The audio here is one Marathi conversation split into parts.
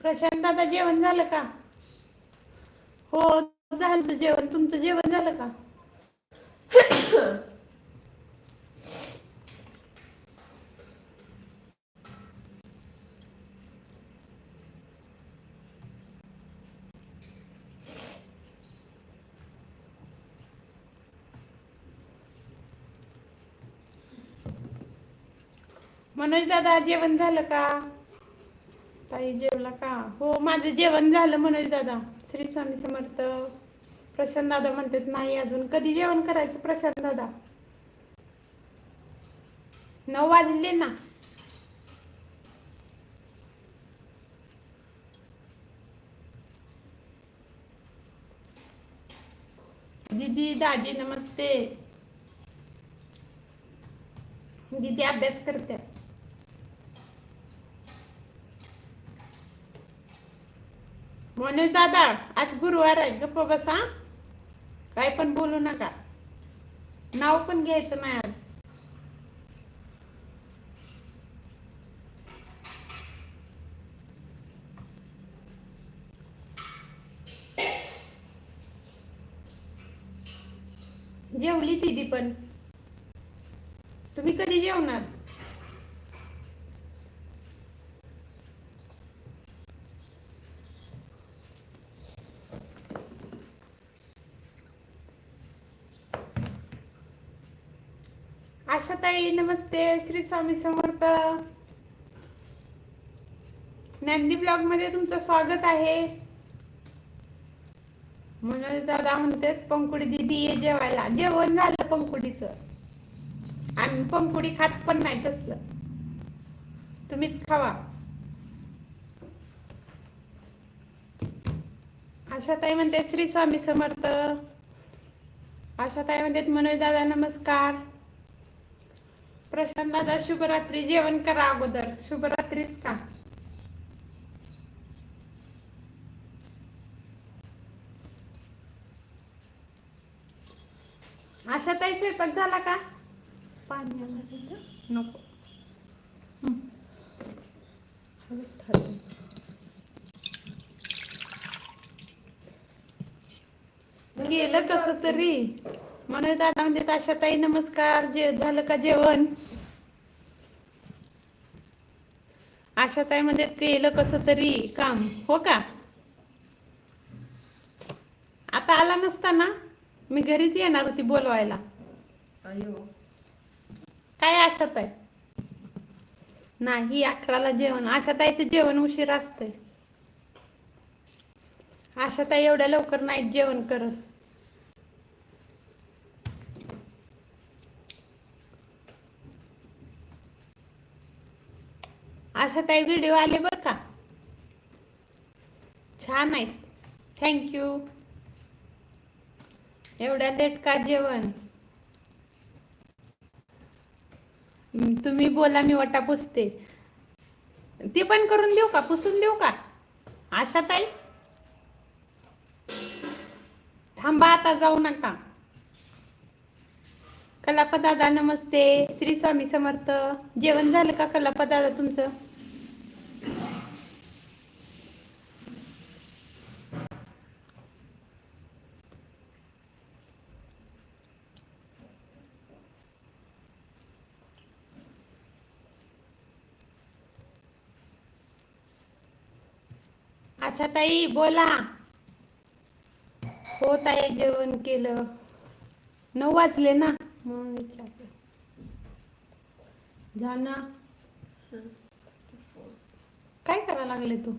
प्रशांत दादा जेवण झालं का? हो झालं जेवण. तुमचं जेवण झालं का? मनोज दादा जेवण झालं का? ताई जेवला का? हो माझं जेवण झालं मनोज दादा. श्री स्वामी समर्थ प्रशांत दादा म्हणतात नाही अजून. कधी जेवण करायचं प्रशांत दादा? नऊ वाजले ना. दीदी दादी नमस्ते. दीदी अभ्यास करते. मनोज दादा आज गुरुवार आहे. गप्प बसा. काय पण बोलू नका. नाव पण घ्यायचं नाही आज जेवली दीदी पण तुम्ही कधी जेवणार आशाताई नमस्ते. श्री स्वामी समर्थ. ज्ञानदी ब्लॉगमध्ये तुमचं स्वागत आहे. मनोज दादा म्हणतात पंकुडी दिदी ये जेवायला. जेवण झालं पंकुडीचं. आम्ही पंकुडी खात पण नाही तसलं. तुम्हीच खावा. आशाताई म्हणते श्री स्वामी समर्थ. आशाताई म्हणतात मनोज दादा नमस्कार. प्रशांत दादा शुभरात्री जेवण करा अगोदर. शुभरात्रीच का? आशाताई स्वयंपाक झाला का? पाणी? नको. गेलं कसं तरी. म्हणून दादा म्हणजे आशाताई नमस्कार. जे झालं का जेवण? आशाताई म्हणजे केलं कसं तरी काम हो का? आता आला नसता ना मी घरीच येणार होती बोलवायला. काय आशाताई नाही अकराला जेवण. आशाताईचं जेवण उशीर असतंय. आशाताई एवढ्या लवकर नाही जेवण करत. आशाताई व्हिडिओ आले बरं का? छान आहेत. थँक्यू एवढ्या लेट का जेवण? तुम्ही बोला मी वटा पुसते. ती पण करून देऊ का? पुसून देऊ का? आशा ताई थांबा आता जाऊ नका. कलापदादा नमस्ते. श्री स्वामी समर्थ. जेवण झालं का कलापदादा तुमचं? अच्छा ताई बोला. हो ताई जेवण केलं. नऊ वाजले ना? म्हणून विचारलं जा ना. काय करा लागले तू.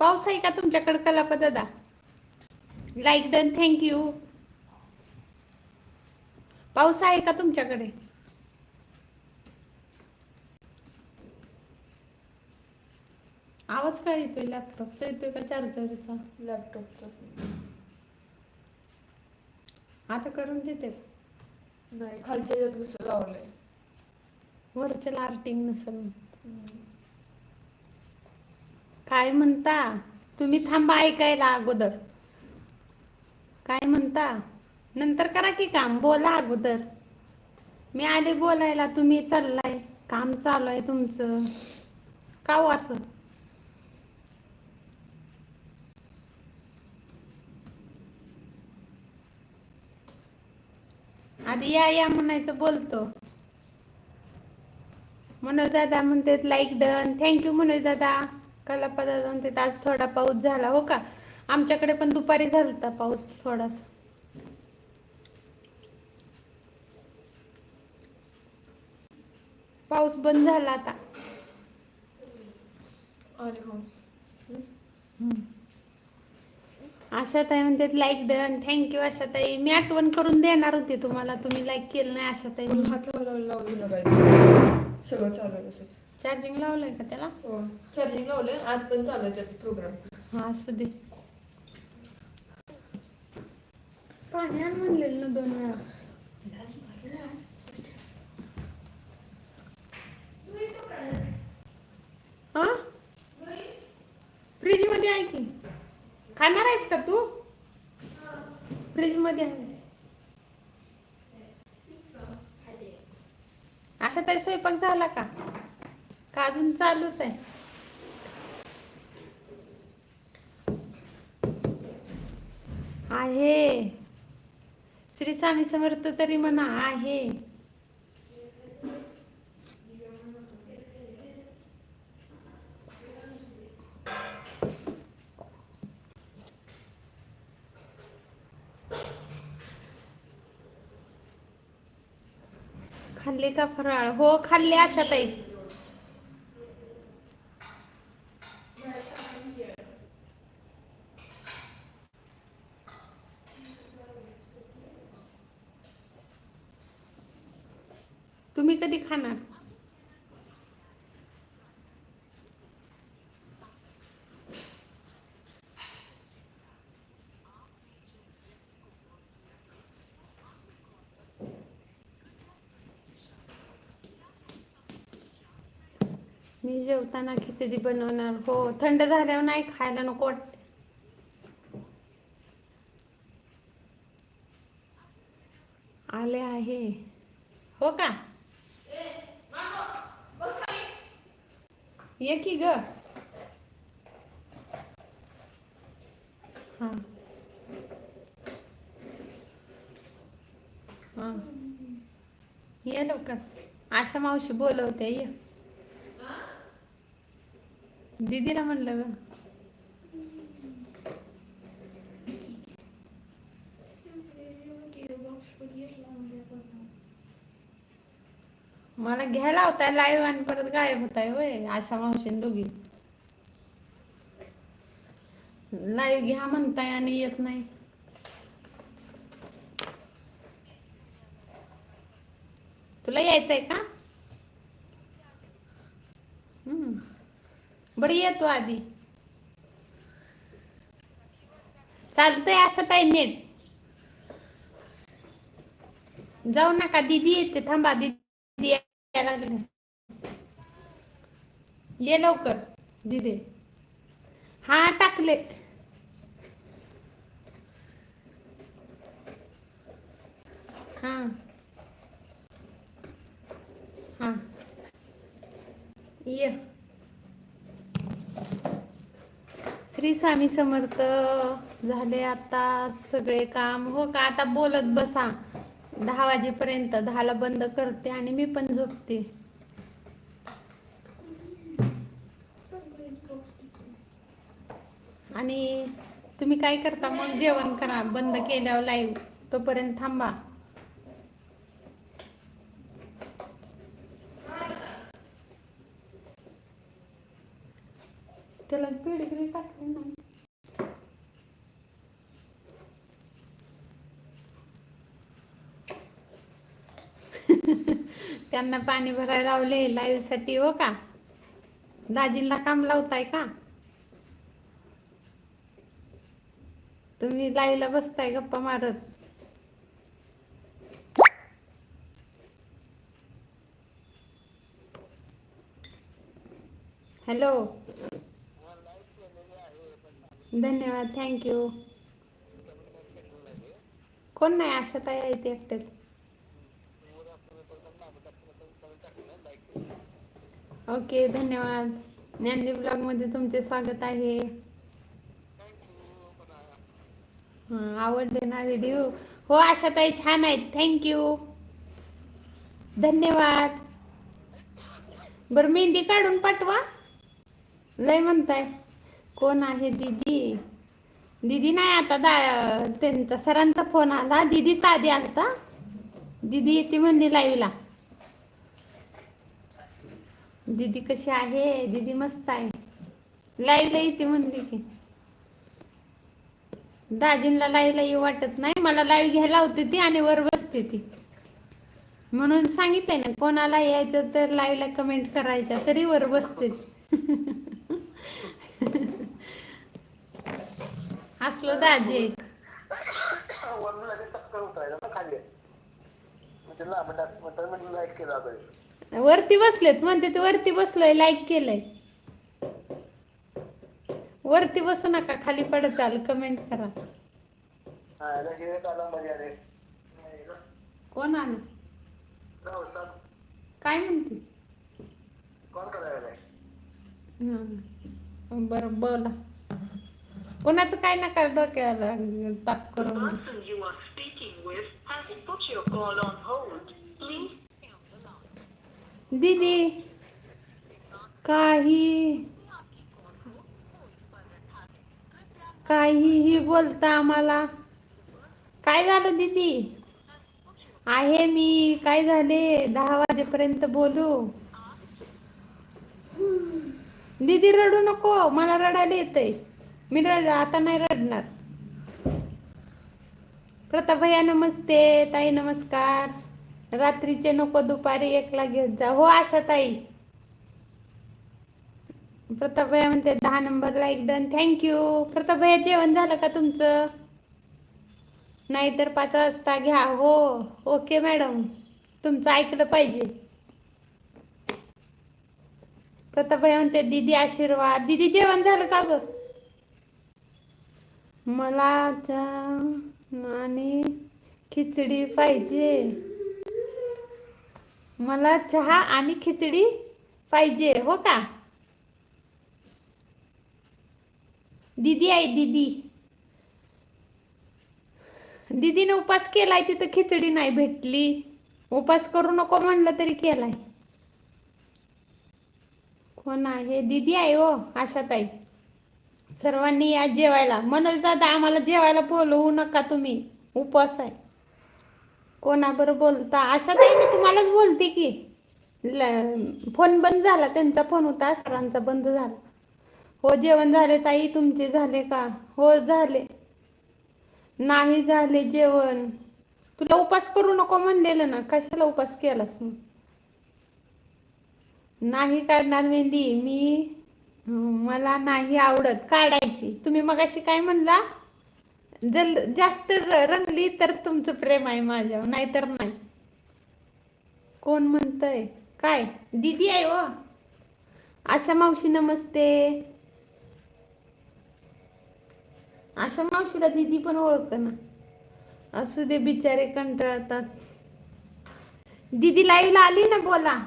पाऊस आहे का तुमच्याकडे कलापा दादा लाईक डन थँक्यू पाऊस आहे का तुमच्याकडे? काय येतोय लॅपटॉपचा येतोय का चार्जरचा लॅपटॉपचा आता करून देते. नाही खालच्या याच्यात कसं लावलंय. वरच्या आर्टिंग नसेल काय म्हणता? तुम्ही थांबा ऐकायला अगोदर. काय म्हणता? नंतर करा की काम. बोला अगोदर. मी आले बोलायला तुम्ही चाललाय. काम चालू आहे तुमचं. का हो असं आधी या या म्हणायचं बोलतो. मनोज दादा म्हणतात लाईक डन थँक्यू मनोज दादा. कलापा दादा म्हणतात आज थोडा पाऊस झाला. हो का? आमच्याकडे पण दुपारी झालता पाऊस थोडासा. पाऊस बंद झाला आता. हो. आशाताई म्हणतात like done thank you Ashatai. मी आठवण करून देणार होते तुम्हाला तुम्ही लाईक केलं नाही आशाताई सगळं चालू आहे चार्जिंग लावलंय का त्याला? हो. चार्जिंग लावलंय आज पण चालू आहे त्याचा प्रोग्राम हा असू दे. पाणी आण म्हणलेलं ना दोन वेळा हा फ्रीजमध्ये आहे की खाणार आहेस का तू? फ्रीजमध्ये आहे. असा तरी स्वयंपाक झाला का? का अजून चालूच आहे? आहे. श्री स्वामी समर्थ तरी म्हणा आहे खाल्ले का फराळ? हो खाल्ले अशा ताई. तुम्ही कधी खाणार? मी जेवताना खिचडी बनवणार. हो थंड झाल्यावर नाही खायला नको वाटते. आले आहे. हो का? ये की ग? हा. हां. ये लवकर. आशा मावशी बोलवते ये. दीदीला म्हणलं ग. मला घ्यायला होता लाईव्ह आणि परत गायब होताय होय आशा मावशीन दोघी. लाईव्ह घ्या म्हणताय आणि येत नाही. तुला यायचंय का? बरं येतो आधी. चालतंय असं ताई नेट जाऊ नका दीदी येते थांबा दिदी ये लवकर दिदी. हा टाकले. हा. हा. ये. श्री स्वामी समर्थ झाले आता सगळे काम. हो का? आता बोलत बसा. दहा वाजेपर्यंत. दहाला बंद करते आणि मी पण झोपते. आणि तुम्ही काय करता? मग जेवण करा. बंद केल्यावर लाईव्ह तोपर्यंत थांबा त्याला पेडिग्री टाकली नाही त्यांना पाणी भरायला लावले लाईव्हसाठी हो का? दाजींना काम लावताय का? तुम्ही लाईला बसताय गप्पा मारत. हॅलो. धन्यवाद थँक्यू. कोण नाही आशाताई आहे ते एकटेच. ओके धन्यवाद. ज्ञानदेव ब्लॉगमध्ये तुमचे स्वागत आहे. आवडले ना व्हिडिओ हो आशाताई छान आहेत. थँक्यू धन्यवाद. बरं मेहंदी काढून पाठवा. लय म्हणताय. कोण आहे दीदी? दीदी नाही आता दा त्यांचा सरांचा फोन आला. दीदीचा आधी आलता. दीदी येते म्हणली लाईव्हला दीदी कशी आहे? दीदी मस्त आहे. लाईव्हला येते म्हणली की दाजींना लाईव्हला येऊ वाटत नाही मला लाईव्ह घ्यायला होती ती आणि वर बसते ती. म्हणून सांगितलंय ना कोणाला यायचं तर लाईव्हला कमेंट करायच्या तरी वर बसते असलो दाजी एक. वरून लगेच उतरायला ना खाली म्हणजे म्हणजे केला वरती बसलेत म्हणते ते वरती बसलोय लाईक केलंय. वरती बसू नका खाली पडत चाल कमेंट करा. कोण आलं? काय म्हणते? बर बरं बोला. कोणाचं काय नका डोक्याला ताप करून दीदी काही काहीही बोलता आम्हाला. काय झालं दीदी? आहे मी काय झाले? दहा वाजेपर्यंत बोलू. दीदी रडू नको मला रडायला येतंय. मी रड आता नाही रडणार. प्रताप भैया नमस्ते. ताई नमस्कार. रात्रीचे नको दुपारी एकला घेत जा. हो आशा ताई. प्रतापभया म्हणते दहा number like done thank you प्रतापभया जेवण झालं का तुमचं? नाहीतर पाच वाजता घ्या. हो ओके मॅडम तुमचं ऐकलं पाहिजे. प्रताप म्हणते दीदी आशीर्वाद. दीदी जेवण झालं का ग? मला चहा आणि खिचडी पाहिजे. मला चहा आणि खिचडी पाहिजे हो का? दीदी आहे दीदी. दीदीने उपास केलाय तिथं खिचडी नाही भेटली. उपास करू नको म्हणलं तरी केलाय. कोण आहे? दीदी आहे हो आशाताई. सर्वांनी या जेवायला. मनोज दादा आम्हाला जेवायला बोलवू नका तुम्ही. उपवास आहे. कोणाबरोबर बोलता? अशा ताई मी तुम्हालाच बोलते की. फोन बंद झाला त्यांचा फोन होता सरांचा बंद झाला. हो जेवण झाले ताई तुमचे झाले का? हो झाले. नाही झाले जेवण. तुला उपास करू नको म्हणलेलं ना कशाला उपास केलास मग? नाही काढणार मेहंदी मी मला नाही आवडत काढायची. तुम्ही मगाशी काय म्हणला? जल जास्त रंगली तर तुमचं प्रेम आहे माझ्यावर नाहीतर नाही. कोण म्हणतंय? काय? दीदी आहे हो. आशा मावशी नमस्ते. आशा मावशीला दीदी पण ओळख ना. असू दे बिचारे कंटाळतात. दीदी लाईव्हला आली ना बोला.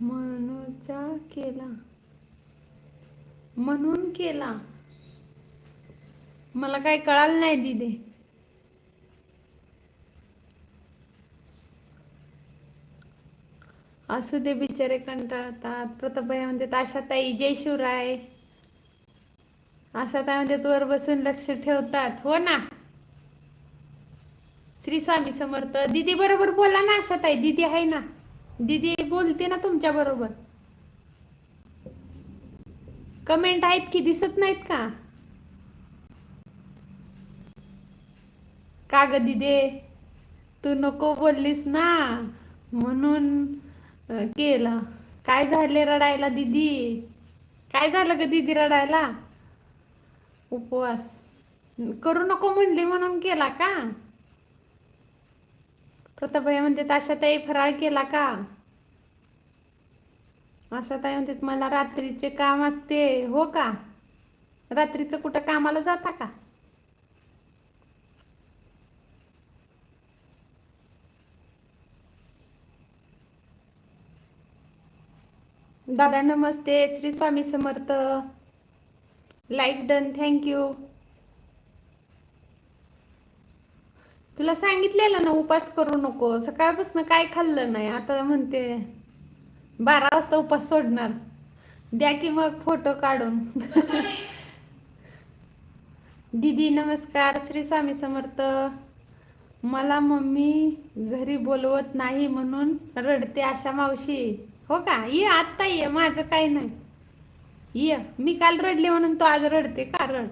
मनोचा केला. म्हणून केला. मला काही कळालं नाही दिदे. असू दे बिचारे कंटाळतात. प्रतापभाई म्हणतात आशाताई जय शिवराय. आशाताई म्हणतात वर बसून लक्ष ठेवतात. हो ना? श्री स्वामी समर्थ. दीदी बरोबर बोला ना आशाताई दीदी आहे ना? दीदी बोलते ना तुमच्या बरोबर. कमेंट आहेत की दिसत नाहीत का? का ग दिदे? तू नको बोललीस ना. म्हणून केलं. काय झाले रडायला दीदी? काय झालं ग दीदी रडायला? उपवास. करू नको म्हणली म्हणून केला का? प्रतापभाई म्हणते आशाताई फराळ केला का? आशाताई म्हणते मला रात्रीचे काम असते. हो का? रात्रीचं कुठं कामाला जाता का? दादा नमस्ते. Shri Swami Samarth. Like done thank you तुला सांगितलेलं ना उपास करू नको. सकाळपासून काय खाल्लं नाही? आता म्हणते. बारा वाजता उपास सोडणार. द्या की मग फोटो काढून. दीदी नमस्कार. श्री स्वामी समर्थ. मला मम्मी घरी बोलवत नाही म्हणून रडते आशा मावशी. हो का? ये आत्ता ये. माझं काही नाही. ये. मी काल रडले म्हणून तो आज रडते का? रड.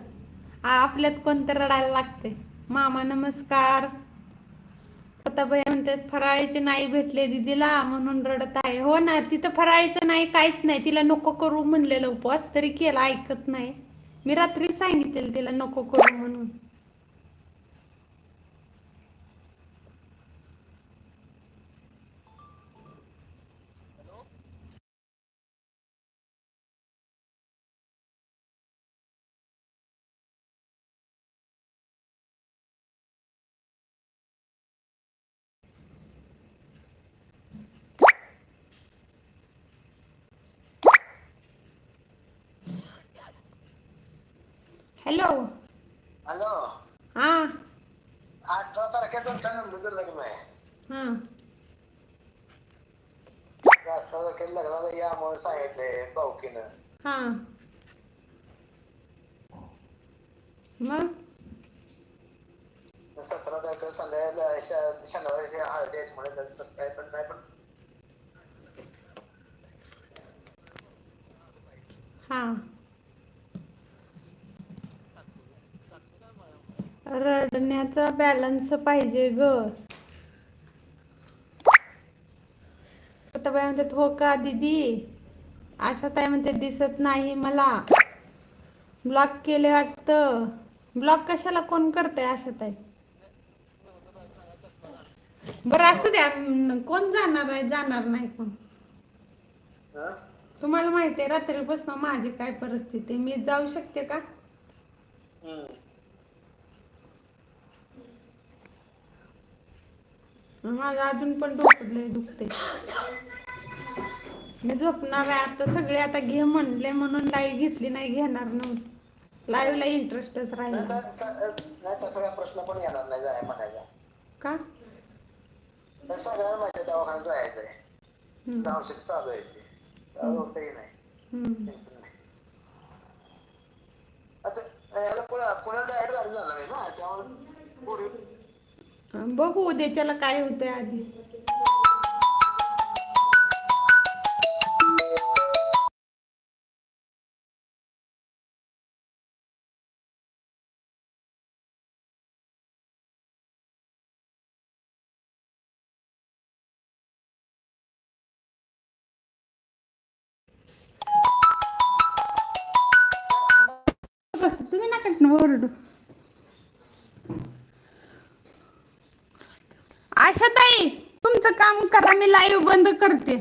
आपल्यात कोणतं रडायला लागते मामा नमस्कार. स्वतःबाई म्हणतात फराळीचे नाही भेटले दीदीला म्हणून रडत आहे. हो ना तिथं फराळीचं नाही काहीच नाही. तिला नको करू म्हणलेलं उपवास तरी केला ऐकत नाही. मी रात्री सांगितलेलं तिला नको करू म्हणून. हॅलो हॅलो हा अठरा तारखेचं लग्न आहे हा तारखेला लग्नाला या म्हणून सांगितलंय भाऊकीनं हा मग सतरा तारखेला संध्याकाळी श- शनिवारी हळदी आहेत म्हणून तसं काय पण नाही पण हा रडण्याचा बॅलन्स पाहिजे ग. आता बाय म्हणतात हो का दीदी? आशा ताई म्हणते दिसत नाही मला. ब्लॉक केले वाटतं. ब्लॉक कशाला? कोण करतंय आशा ताई? बरं असू द्या. कोण जाणार आहे? जाणार नाही कोण? तुम्हाला माहिती आहे रात्रीपासून माझी काय परिस्थिती मी जाऊ शकते का? माझं अजून पण डोकं दुखते मी झोपणार आहे आता सगळे आता घे म्हणले म्हणून लाईव्ह घेतली नाही घेणार नव्हती. लाईव्हला इंटरेस्टच नाही राहिला. तर- तर- नाही तसं प्रश्न पण येणार नाही म्हणायचा का? सगळ्या माझ्या दवाखान्यात जायचंय हम्म, चालू आहे ते होतही नाही आता याला पुण्या पुण्यात ऍड झालं आहे ना त्यामुळे पुढे बघू उद्याच्याला काय होतंय आधी. लाईव्ह बंद करते.